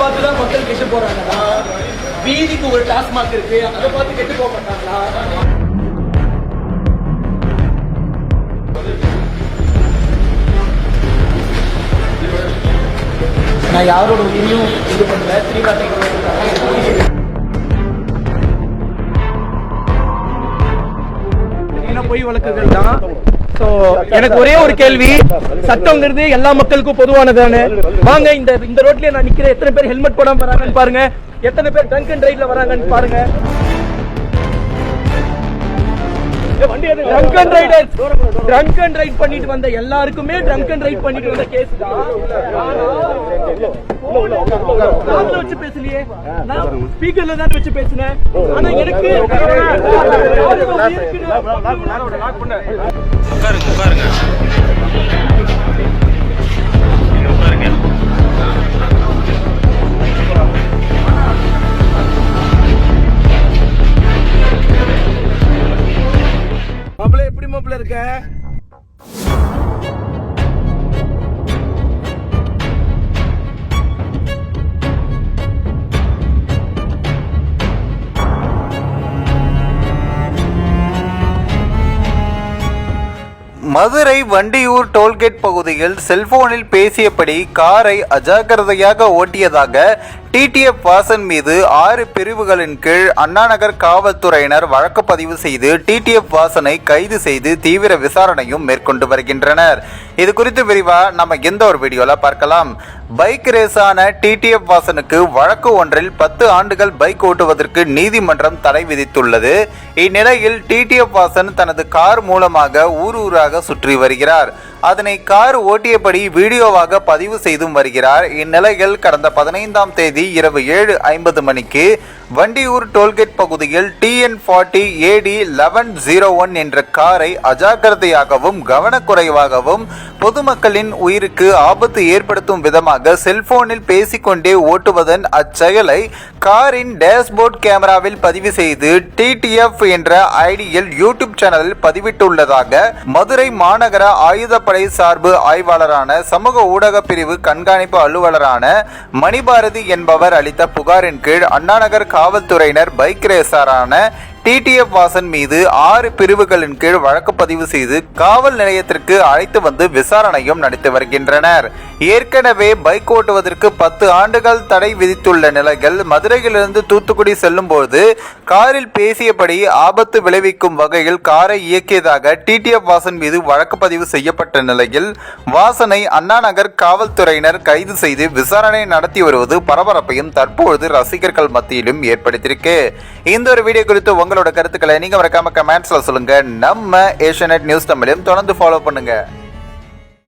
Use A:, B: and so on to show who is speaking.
A: பார்த்து தான் மக்கள் கெட்டு போறாங்கன்னா வீதிக்கு ஒரு டாஸ்மாக் இருக்கு. அதை பார்த்து கெட்டு போக மாட்டாங்களா நான் யாரோட உயிரையும் இது பண்ணல. ஸ்ரீகாந்த் பொய் வழக்குகள் தான் ஸோ எனக்கு ஒரே ஒரு கேள்வி. சட்டங்கிறது எல்லா மக்களுக்கும் பொதுவானதானே? வாங்க இந்த இந்த ரோட்லயே நான் நிக்கிறேன். எத்தனை பேர் ஹெல்மெட் போடாம வராங்கன்னு பாருங்க. எத்தனை பேர் ட்ரங்க் அண்ட் ரைட்ல வராங்கன்னு பாருங்க. Trunk and rider trunk and right பண்ணிட்டு வந்த எல்லாருக்குமே ட்ரங்க் அண்ட் ரைட் பண்ணிட்டு வந்த கேஸ் தான். காதுல வச்சு பேசலையே நான் ஸ்பீக்கர்ல தான் வச்சு பேசினேன். ஆனா எனக்கு
B: உட்காருங்க உட்காருங்க உட்காருங்க
A: மாப்பிள்ள எப்படி மாப்பிள்ள இருக்க?
C: மதுரை வண்டியூர் டோல்கேட் பகுதியில் செல்போனில் பேசியபடி காரை அஜாக்கிரதையாக ஓட்டியதாக டிடிஎஃப் வாசன் மீது ஆறு பிரிவுகளின் கீழ் அண்ணாநகர் காவல்துறையினர் வழக்கு பதிவு செய்து டிடிஎஃப் வாசனை கைது செய்து தீவிர விசாரணையும் மேற்கொண்டு வருகின்றனர். இது குறித்து விரிவா நம்ம எந்த ஒரு வீடியோல பார்க்கலாம். பைக் ரேஸான டிடிஎஃப் வாசனுக்கு வழக்கு ஒன்றில் பத்து ஆண்டுகள் பைக் ஓட்டுவதற்கு நீதிமன்றம் தடை விதித்துள்ளது. இந்நிலையில் டிடிஎஃப் வாசன் தனது கார் மூலமாக ஊர் ஊராக சுற்றி வருகிறார். அதனை கார் ஓட்டியபடி வீடியோவாக பதிவு செய்தும் வருகிறார். இந்நிலையில் கடந்த பதினைந்தாம் தேதி இரவு ஏழு ஐம்பது மணிக்கு வண்டியூர் டோல்கேட் பகுதியில் TN forty eight eleven zero one என்ற காரை அஜாக்கிரதையாகவும் கவனக்குறைவாகவும் பொதுமக்களின் உயிருக்கு ஆபத்து ஏற்படுத்தும் விதமாக செல்போனில் பேசிக்கொண்டே ஓட்டுவதன் அச்செயலை காரின் டேஷ்போர்ட் கேமராவில் பதிவு செய்து டிடிஎஃப் என்ற ஐடியில் யூடியூப் சேனலில் பதிவிட்டுள்ளதாக மதுரை மாநகர ஆயுத ஆயுதப்படை சார்பு ஆய்வாளரான சமூக ஊடக பிரிவு கண்காணிப்பு அலுவலரான மணிபாரதி என்பவர் அளித்த புகாரின் கீழ் அண்ணாநகர் காவல்துறையினர் பைக் ரேசரான டிடிஎஃப் வாசன் மீது ஆறு பிரிவுகளின் கீழ் வழக்கு பதிவு செய்து காவல் நிலையத்திற்கு அழைத்து வந்து விசாரணையும் நடத்தி வருகின்றனர். ஏற்கனவே பைக் ஓட்டுவதற்கு பத்து ஆண்டுகள் தடை விதித்துள்ள நிலையில் மதுரையிலிருந்து தூத்துக்குடி செல்லும் போது காரில் பேசியபடி ஆபத்து விளைவிக்கும் வகையில் காரை இயக்கியதாக டிடிஎஃப் வாசன் மீது வழக்கு பதிவு செய்யப்பட்ட நிலையில் வாசனை அண்ணா நகர் காவல்துறையினர் கைது செய்து விசாரணை நடத்தி வருவது பரபரப்பையும் தற்பொழுது ரசிகர்கள் மத்தியிலும் ஏற்படுத்தியிருக்கு. இந்த ஒரு வீடியோ குறித்து உங்கள் உங்களோட கருத்துக்களை நீங்க மறக்காம கமெண்ட்ஸ்ல சொல்லுங்க. நம்ம ஏஷியநெட் நியூஸ் தமிழையும் தொடர்ந்து ஃபாலோ பண்ணுங்க.